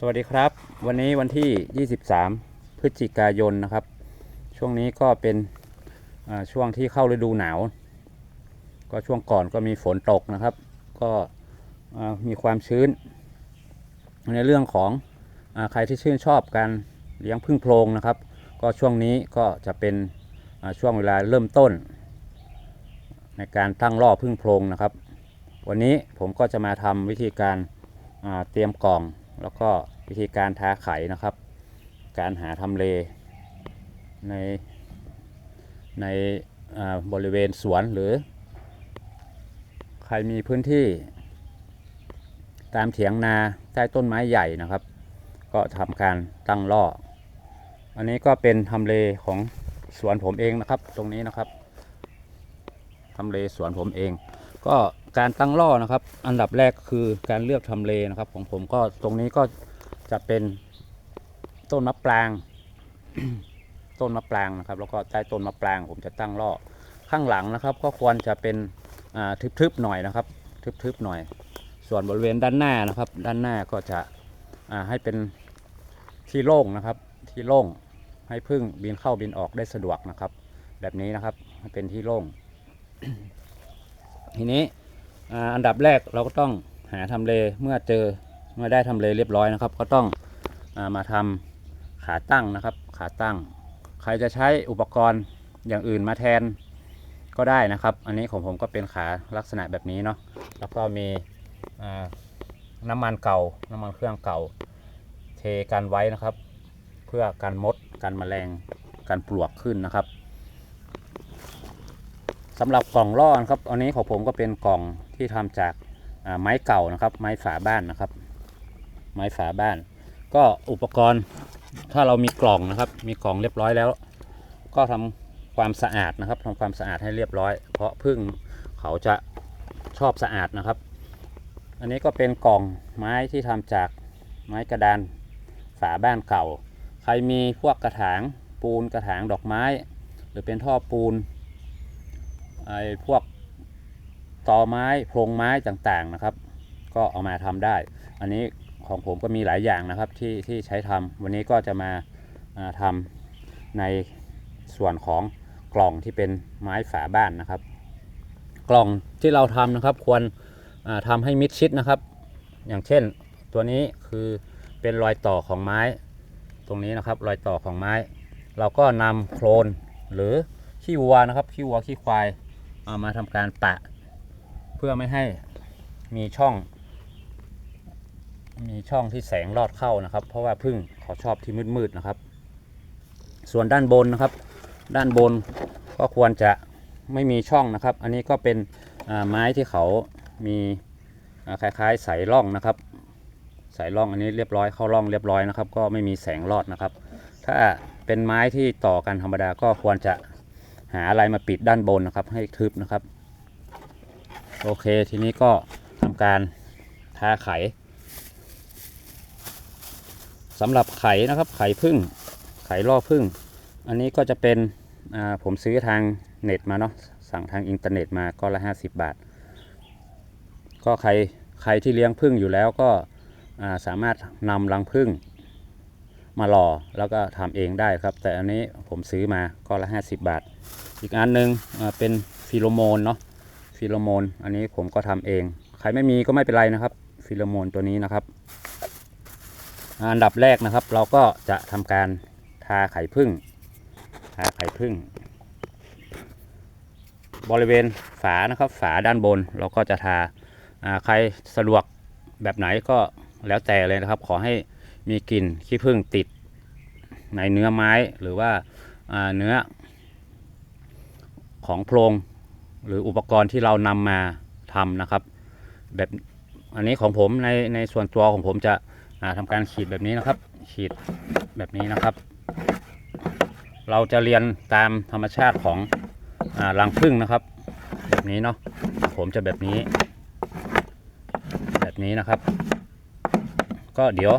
สวัสดีครับ วันนี้วันที่ 23 พฤศจิกายนนะครับ ช่วงนี้ก็เป็นช่วงที่เข้าฤดูหนาว ก็ช่วงก่อนก็มีฝนตกนะครับ ก็มีความชื้น ในเรื่องของอใครที่ชื่นชอบการเลี้ยงพึ่งโพรงนะครับ ก็ช่วงนี้ก็จะเป็นช่วงเวลาเริ่มต้น ในการตั้งล่อพึ่งโพรงนะครับ วันนี้ผมก็จะมาทำวิธีการเตรียมกล่องแล้วก็ วิธีการทาไข่นะครับ การหาทำเลในในบริเวณสวนหรือ ใครมีพื้นที่ตามเถียงนาใต้ต้นไม้ใหญ่นะครับ ก็ทำการตั้งล่อ อันนี้ก็เป็นทำเลของสวนผมเองนะครับ ตรงนี้นะครับทำเลสวนผมเอง ก็การตั้งล่อนะครับ อันดับแรกคือการเลือกทำเลนะครับ ของผมก็ตรงนี้ก็ จะเป็นต้นมะปราง ต้นมะปรางนะครับ แล้วก็ใต้ต้นมะปรางผมจะตั้งล่อข้างหลังนะครับ ก็ควรจะเป็นทึบๆหน่อยนะครับ ทึบๆหน่อย ส่วนบริเวณด้านหน้านะครับ ด้านหน้าก็จะให้เป็นที่โล่งนะครับ ที่โล่งให้พึ่งบินเข้าบินออกได้สะดวกนะครับ แบบนี้นะครับเป็นที่โล่ง ทีนี้อันดับแรกเราก็ต้องหาทำเลเมื่อเจอ เมื่อได้ทำเลเรียบร้อยนะครับ ก็ต้องอามาทำขาตั้งนะครับ ขาตั้ง ใครจะใช้อุปกรณ์อย่างอื่นมาแทนก็ได้นะครับ อันนี้ของผมก็เป็นขาลักษณะแบบนี้เนาะแล้วก็มีน้ำมันเก่า น้ำมันเครื่องเก่า เทกันไว้นะครับ เพื่อกันมดกันแมลงกันปลวกขึ้นนะครับสำหรับกล่องล่อนะครับ อันนี้ของผมก็เป็นกล่องที่ทำจากาไม้เก่านะครับ ไม้ฝาบ้านนะครับ ไม้ฝาบ้าน ก็อุปกรณ์ถ้าเรามีกล่องนะครับ มีกล่องเรียบร้อยแล้ว ก็ทำความสะอาดนะครับทำความสะอาดให้เรียบร้อย เพราะพึ่งเขาจะชอบสะอาดนะครับ อันนี้ก็เป็นกล่องไม้ที่ทำจากไม้กระดานฝาบ้านเก่า ใครมีพวกกระถางปูนกระถางดอกไม้ หรือเป็นท่อปูนไอ้พวกตอไม้โพรงไม้ต่างๆนะครับ ก็เอามาทำได้ อันนี้ ของผมก็มีหลายอย่างนะครับที่ที่ใช้ทำวันนี้ก็จะมาอ่าทำในส่วนของกล่องที่เป็นไม้ฝาบ้านนะครับ กล่องที่เราทำนะครับควรอ่าทำให้มิดชิดนะครับ อย่างเช่นตัวนี้คือเป็นรอยต่อของไม้ ตรงนี้นะครับรอยต่อของไม้ เราก็นำโคลนหรือขี้วัวนะครับขี้วัวขี้ควายเอามาทำการปะ เพื่อไม่ให้มีช่อง มีช่องที่แสงลอดเข้านะครับ เพราะว่าพึ่งเขาชอบที่มืดๆนะครับ ส่วนด้านบนนะครับ ด้านบนก็ควรจะไม่มีช่องนะครับ อันนี้ก็เป็นไม้ที่เขามีคล้ายๆสายร่องนะครับสายร่องอันนี้เรียบร้อยเข้าร่องเรียบร้อยนะครับ ก็ไม่มีแสงลอดนะครับ ถ้าเป็นไม้ที่ต่อกันธรรมดาก็ควรจะหาอะไรมาปิดด้านบนนะครับ ให้ทึบนะครับ โอเคทีนี้ก็ทำการทาไข สำหรับไข่นะครับ ไข่พึ่ง ไข่ล่อพึ่ง อันนี้ก็จะเป็นผมซื้อทางเน็ตมาเนาะ สั่งทางอินเทอร์เน็ตมาก็ละ 50 บาท ก็ใครใครที่เลี้ยงพึ่งอยู่แล้วก็าสามารถนำรังพึ่งมาหล่อแล้วก็ทำเองได้ครับ แต่อันนี้ผมซื้อมาก็ละ 50 บาท อีกอันหนึ่งเป็นฟิโลโมนเนาะ ฟิโลโมน อันนี้ผมก็ทำเอง ใครไม่มีก็ไม่เป็นไรนะครับ ฟิโลโมนตัวนี้นะครับ อันดับแรกนะครับ เราก็จะทำการทาไข่พึ่งทาไข่พึ่ง บริเวณฝานะครับ ฝาด้านบนเราก็จะทาอ่าใครสะดวกแบบไหนก็แล้วแต่เลยนะครับ ขอให้มีกลิ่นขี้ผึ้งติดในเนื้อไม้หรือว่าเนื้อของโพรงหรืออุปกรณ์ที่เรานำมาทำนะครับ แบบอันนี้ของผมในในส่วนตัวของผมจะ อ่าทำการขีดแบบนี้นะครับ ขีดแบบนี้นะครับ เราจะเรียนตามธรรมชาติของอรังผึ้งนะครับ แบบนี้เนาะผมจะแบบนี้ แบบนี้นะครับ ก็เดี๋ยว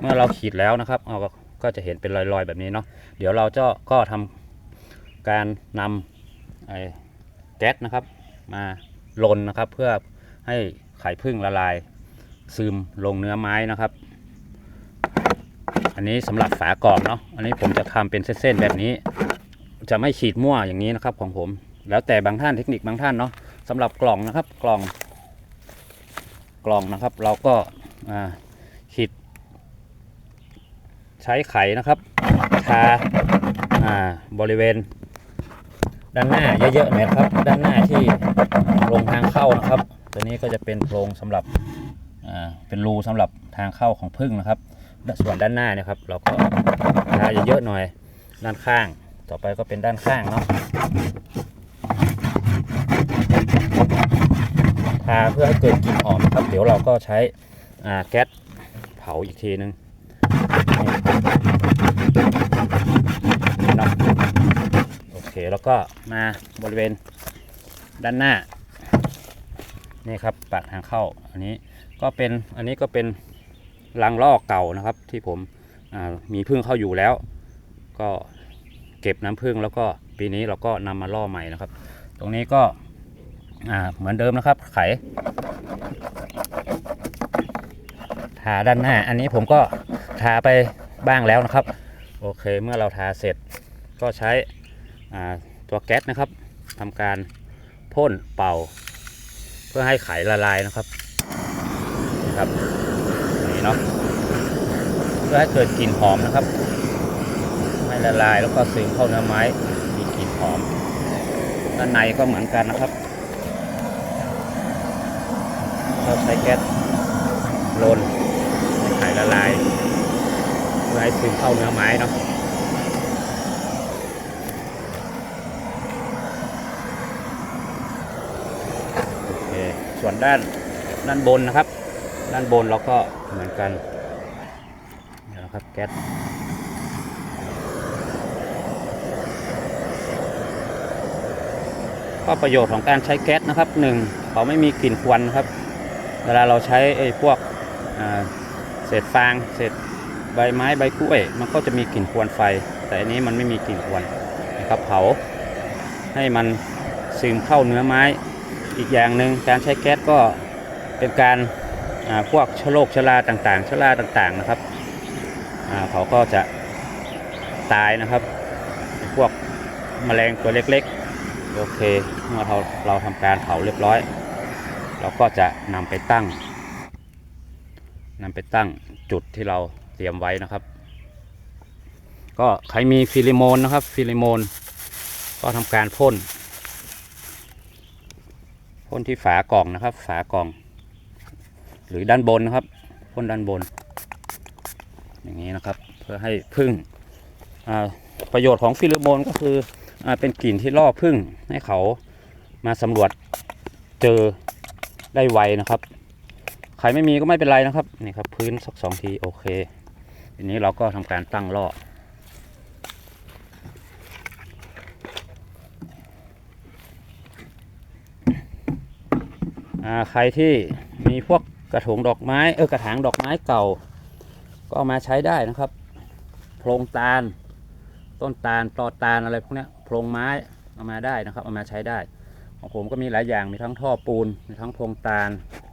เมื่อเราขีดแล้วนะครับเอาก็จะเห็นเป็นรอยๆแบบนี้เนาะเดี๋ยวเราจะก็ทำการนำไอ้แก๊สนะครับ มาลนนะครับเพื่อให้ไข่พึ่งละลาย ซึมลงเนื้อไม้นะครับ อันนี้สำหรับฝากรองเนาะอันนี้ผมจะทำเป็นเส้นๆแบบนี้ จะไม่ฉีดมั่วอย่างนี้นะครับของผม แล้วแต่บางท่านเทคนิคบางท่านเนาะสำหรับกล่องนะครับกล่องกล่องนะครับ เราก็อ่าฉีด ใช้ไขนะครับทาาบริเวณ ด้านหน้าเยอะๆหน่อยครับ ด้านหน้าที่โพรงทางเข้านะครับ ตัวนี้ก็จะเป็นโพรงสำหรับ เป็นรูสำหรับทางเข้าของพึ่งนะครับ ส่วนด้านหน้าเนี่ยครับเราก็ทาเยอะๆหน่อยด้านข้าง ต่อไปก็เป็นด้านข้างเนาะทาเพื่อให้เกิดกลิ่นหอมนะครับ เดี๋ยวเราก็ใช้แก๊สเผาอีกทีนึงนี่เนาะโอเคแล้วก็มาบริเวณด้านหน้า นี่ครับปากทางเข้าอันนี้ ก็เป็นอันนี้ก็เป็นรังลอกเก่านะครับ ที่ผมมีพึ่งเข้าอยู่แล้ว ก็เก็บน้ำพึ่งแล้วก็ปีนี้เราก็นำมาล่อใหม่นะครับ ตรงนี้ก็เหมือนเดิมนะครับ ไขทาด้านหน้า อันนี้ผมก็ทาไปบ้างแล้วนะครับ โอเคเมื่อเราทาเสร็จก็ใช้ตัวแก๊สนะครับทำการพ่นเป่า เพื่อให้ไขละลายนะครับ นะครับนี่เนาะเพื่อให้เกิดกลิ่นหอมนะครับไม่ละลายแล้วก็ซึมเข้าเนื้อไม้มีกลิ่นหอมด้านในก็เหมือนกันนะครับเราใช้แก๊สลนให้ไขละลายเพื่อให้ซึมเข้าเนื้อไม้เนาะส่วนด้านด้านบนนะครับ ด้านบนเราก็เหมือนกันนี่นะครับแก๊สก็ประโยชน์ของการใช้แก๊สนะครับหนึ่งเขาไม่มีกลิ่นควันครับ เวลาเราใช้ไอ้พวกเศษฟางเศษใบไม้ใบกล้วยมันก็จะมีกลิ่นควันไฟ แต่อันนี้มันไม่มีกลิ่นควันนะครับเผาให้มันซึมเข้าเนื้อไม้อีกอย่างหนึ่งการใช้แก๊สก็เป็นการ พวกชโรคชะลาต่างๆชะลาต่างๆนะครับเขาก็จะตายนะครับ พวกแมลงตัวเล็กๆ โอเคเมื่อเราเราทำการเผาเรียบร้อย เราก็จะนำไปตั้งนำไปตั้งจุดที่เราเตรียมไว้นะครับ ก็ใครมีฟิลิโมนนะครับฟิลิโมน ก็ทำการพ่นพ่นที่ฝากล่องนะครับ ฝากล่อง หรือด้านบนนะครับพ่นด้านบน อย่างนี้นะครับ เพื่อให้พึ่งประโยชน์ของฟิลิโมนก็คืออเป็นกลิ่นที่ล่อพึ่งให้เขามาสำรวจเจอได้ไวนะครับใครไม่มีก็ไม่เป็นไรนะครับนี่ครับพื้นสักสองทีโอเคทีนี้เราก็ทำการตั้งล่อใครที่มีพวก กระถงดอกไม้เออกระถางดอกไม้เก่า ก็เอามาใช้ได้นะครับโพรงตาล ต้นตาลตอตาลอะไรพวกนี้โพรงไม้เอามาได้นะครับเอามาใช้ได้ของผมก็มีหลายอย่างมีทั้งท่อปูน มีทั้งโพรงตาล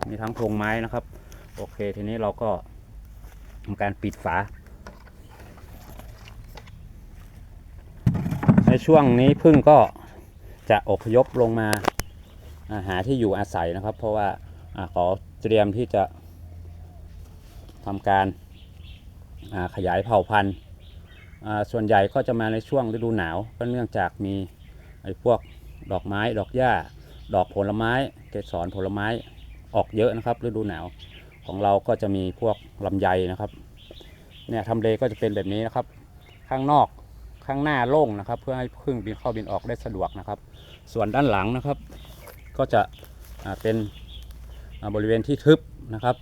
มีทั้งโพรงไม้นะครับ โอเคทีนี้เราก็ทำการปิดฝา ในช่วงนี้พึ่งก็จะอพยพลงมาอาหาที่อยู่อาศัยนะครับ เพราะว่าอาขอ เตรียมที่จะทำการาขยายเผ่าพันธุ์ส่วนใหญ่ก็จะมาในช่วงฤดูหนาว ก็เนื่องจากมีไอ้พวกดอกไม้ดอกหญ้า ดอกผลไม้เกสรผลไม้ออกเยอะนะครับ ฤดูหนาวของเราก็จะมีพวกลำไยนะครับเนี่ยทำเลก็จะเป็นแบบนี้นะครับ ข้างนอกข้างหน้าโล่งนะครับ เพื่อให้พึ่งบินเข้าบินออกได้สะดวกนะครับ ส่วนด้านหลังนะครับ ก็จะเป็น บริเวณที่ทึบนะครับ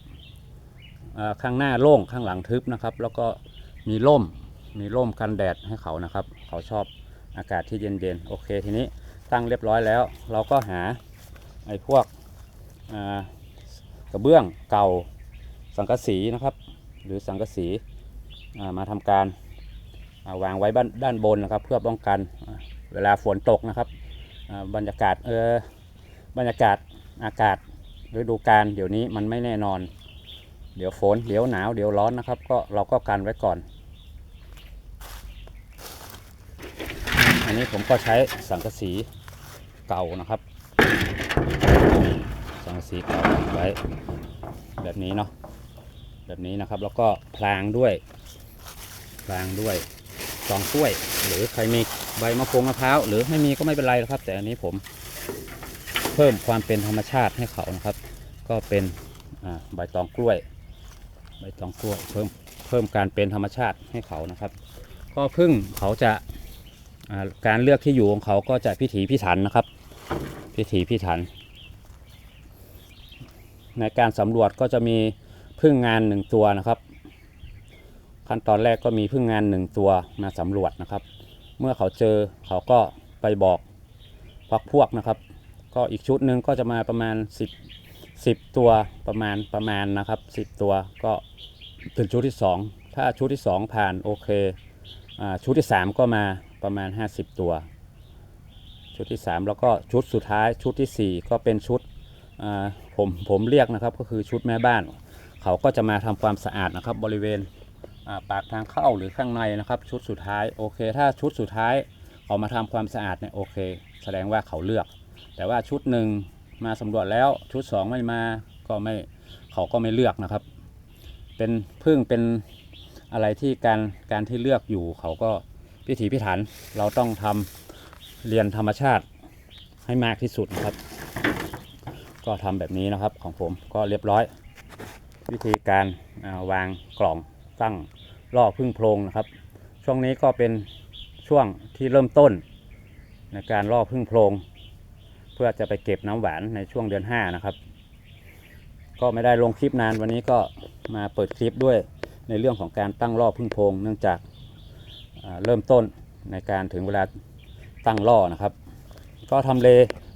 ข้างหน้าโล่งข้างหลังทึบนะครับ แล้วก็มีร่มมีร่มกันแดดให้เขานะครับ เขาชอบอากาศที่เย็นๆโอเคทีนี้ตั้งเรียบร้อยแล้ว เราก็หาไอ้พวกกระเบื้องเก่าสังกะสีนะครับ หรือสังกะสีมาทำการาวางไว้ด้านบนนะครับ เพื่อป้องกันเวลาฝนตกนะครับอ่าบรรยากาศเออบรรยากาศอากาศ ฤดูกาลเดี๋ยวนี้มันไม่แน่นอน เดี๋ยวฝนเดี๋ยวหนาวเดี๋ยวร้อนนะครับ ก็เราก็กันไว้ก่อน อันนี้ผมก็ใช้สังกะสีเก่านะครับ สังกะสีเก่าไว้แบบนี้เนาะแบบนี้นะครับแล้วก็พรางด้วยพรางด้วยสองกล้วย หรือใครมีใบมะพร้าวหรือไม่มีก็ไม่เป็นไรครับ แต่อันนี้ผม เพิ่มความเป็นธรรมชาติให้เขานะครับ ก็เป็นใบตองกล้วย ใบตองกล้วยเพิ่มเพิ่มการเป็นธรรมชาติให้เขานะครับ ก็พึ่งเขาจะการเลือกที่อยู่ของเขาก็จะพิถีพิถันนะครับ พิถีพิถัน ในการสำรวจก็จะมีพึ่งงานหนึ่งตัวนะครับ ขั้นตอนแรกก็มีพึ่งงานหนึ่งตัวมาสำรวจนะครับ เมื่อเขาเจอเขาก็ไปบอกพักพวกนะครับ ก็อีกชุดหนึ่งก็จะมาประมาณ 10 10 ตัวประมาณประมาณนะครับ 10 ตัวก็ถึงชุดที่ 2 ถ้าชุดที่ 2 ผ่านโอเคอชุดที่ 3 ก็มาประมาณ 50 ตัว ชุดที่ 3 แล้วก็ชุดสุดท้ายชุดทีสี่4 ก็เป็นชุดผมผมเรียกนะครับก็คือชุดแม่บ้าน เขาก็จะมาทำความสะอาดนะครับบริเวณปากทางเข้าหรือข้างในนะครับ ชุดสุดท้ายโอเค ถ้าชุดสุดท้ายเขามาทำความสะอาดเนี่ยโอเค แสดงว่าเขาเลือก แต่ว่าชุดหนึ่งมาสำรวจแล้วชุดสองไม่มาก็ไม่เขาก็ไม่เลือกนะครับ เป็นพึ่งเป็นอะไรที่การการที่เลือกอยู่เขาก็พิถีพิถันเราต้องทำเรียนธรรมชาติให้มากที่สุดนะครับ ก็ทำแบบนี้นะครับของผมก็เรียบร้อย วิธีการาวางกล่องตั้งล่อพึ่งโพรงนะครับ ช่วงนี้ก็เป็นช่วงที่เริ่มต้นในการล่อพึ่งโพรง เพื่อจะไปเก็บน้ำหวานในช่วงเดือน5นะครับ ก็ไม่ได้ลงคลิปนานวันนี้ก็มาเปิดคลิปด้วยในเรื่องของการตั้งล่อพึ่งโพงเนื่องจากาเริ่มต้นในการถึงเวลาตั้งล่อนะครับ ก็ทำเล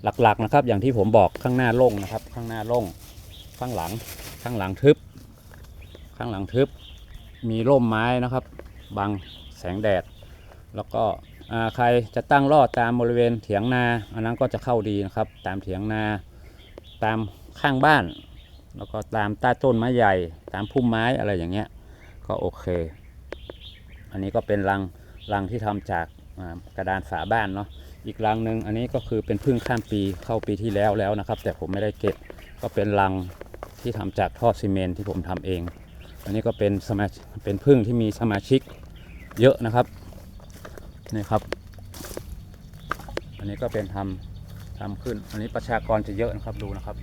หลักๆนะครับ อย่างที่ผมบอกข้างหน้าโล่งนะครับ ข้างหน้าโล่งข้างหลัง ข้างหลังทึบ ข้างหลังทึบ มีร่มไม้นะครับบังแสงแดด แล้วก็ ใครจะตั้งลอดตามบริเวณเถียงนา อันนั้นก็จะเข้าดีนะครับ ตามเถียงนา ตามข้างบ้าน แล้วก็ตามใต้ต้นไม้ใหญ่ ตามพุ่มไม้อะไรอย่างเงี้ย ก็โอเค อันนี้ก็เป็นรังรังที่ทำจากกระดานฝาบ้านเนาะ อีกรังหนึ่งอันนี้ก็คือเป็นพึ่งข้ามปีเข้าปีที่แล้วแล้วนะครับ แต่ผมไม่ได้เก็บ ก็เป็นรังที่ทำจากท่อซีเมนที่ผมทำเอง อันนี้ก็เป็นสมาเป็นพึ่งที่มีสมาชิกเยอะนะครับ นี่ครับ อันนี้ก็เป็นทำทำขึ้น อันนี้ประชากรจะเยอะนะครับดูนะครับ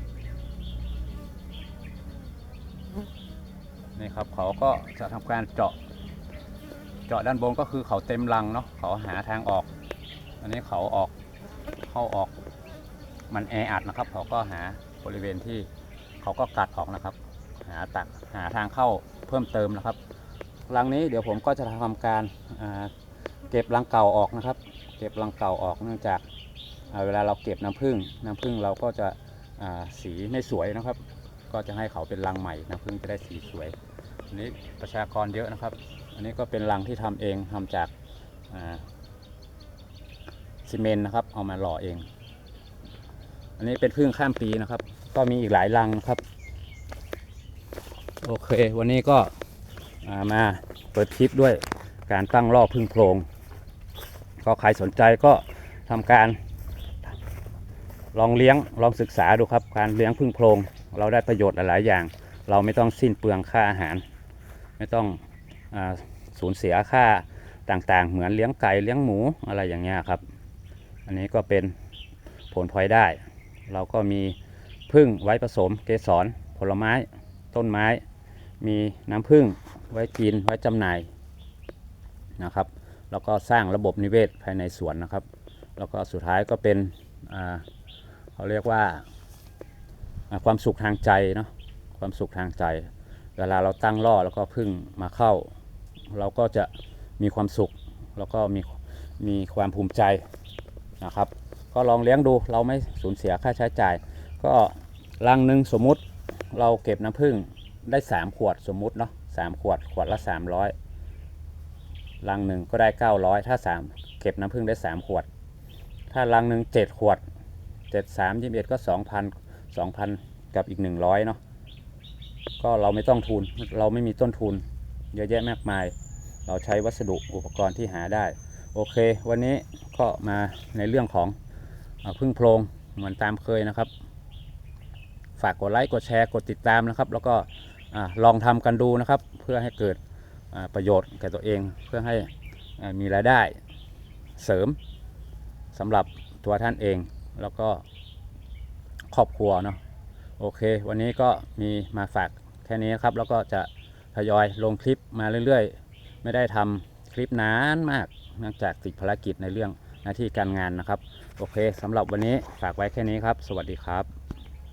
นี่ครับเขาก็จะทำการเจาะ เจาะด้านบนก็คือเขาเต็มรังเนาะเขาหาทางออก อันนี้เขาออกเข้าออกมันแออัดนะครับ เขาก็หาบริเวณที่เขาก็กัดออกนะครับ หาตักหาทางเข้าเพิ่มเติมนะครับรังนี้เดี๋ยวผมก็จะทำการอ่า เก็บรังเก่าออกนะครับ เก็บรังเก่าออกเนื่องจากอ่าเวลาเราเก็บน้ำผึ้งน้ำผึ้งเราก็จะสีไม่สวยนะครับ ก็จะให้เขาเป็นรังใหม่น้ำผึ้งจะได้สีสวยอันนี้ประชากรเยอะนะครับ อันนี้ก็เป็นรังที่ทำเองทำจากซีเมนต์นะครับ เอามาหล่อเอง อันนี้เป็นพึ่งข้ามปีนะครับ ก็มีอีกหลายรังนะครับ โอเค วันนี้ก็ามาเปิดคลิปด้วยการตั้งรอบพึ่งโพรง ก็ใครสนใจก็ทำการลองเลี้ยงลองศึกษาดูครับ การเลี้ยงพึ่งโพรง เราได้ประโยชน์หลายอย่าง เราไม่ต้องสิ้นเปลืองค่าอาหาร ไม่ต้องอสูญเสียค่าต่างๆ เหมือนเลี้ยงไก่เลี้ยงหมูอะไรอย่างเงี้ยครับ อันนี้ก็เป็นผลพลอยได้ เราก็มีพึ่งไว้ผสมเกสรผลไม้ ต้นไม้ มีน้ำพึ่งไว้กินไว้จำหน่ายนะครับ แล้วก็สร้างระบบนิเวศภายในสวนนะครับ แล้วก็สุดท้ายก็เป็นเขาเรียกว่าความสุขทางใจเนาะความสุขทางใจ เวลาเราตั้งล่อแล้วก็พึ่งมาเข้า เราก็จะมีความสุขแล้วก็มีมีความภูมิใจนะครับ ก็ลองเลี้ยงดูเราไม่สูญเสียค่าใช้จ่าย ก็รังหนึ่งสมมุติเราเก็บน้ำผึ้งได้ 3 ขวดสมมุติเนาะสามขวดขวดละ 300 รังหนึ่งก็ได้ 900 ถ้า 3 เก็บน้ำผึ้งได้ 3 ขวด ถ้ารังหนึ่ง7 ขวด 7 3 21 ก็ 2,000 2,000 กับอีก 100 เนาะ ก็เราไม่ต้องทุน เราไม่มีต้นทุน เยอะแยะมากมาย เราใช้วัสดุอุปกรณ์ที่หาได้ โอเค วันนี้ก็มาในเรื่องของอพึ่งโพรงเหมือนตามเคยนะครับ ฝากกดไลค์ กดแชร์ กดติดตามนะครับ แล้วก็อลองทำกันดูนะครับ เพื่อให้เกิด ประโยชน์แก่ตัวเองเพื่อให้มีรายได้เสริมสำหรับตัวท่านเองแล้วก็ครอบครัวเนาะโอเค วันนี้ก็มีมาฝากแค่นี้นะครับ แล้วก็จะทยอยลงคลิปมาเรื่อยๆ ไม่ได้ทำคลิปนานมากเนื่องจากติดภารกิจในเรื่องหน้าที่การงานนะครับ โอเคสำหรับวันนี้ฝากไว้แค่นี้ครับ สวัสดีครับ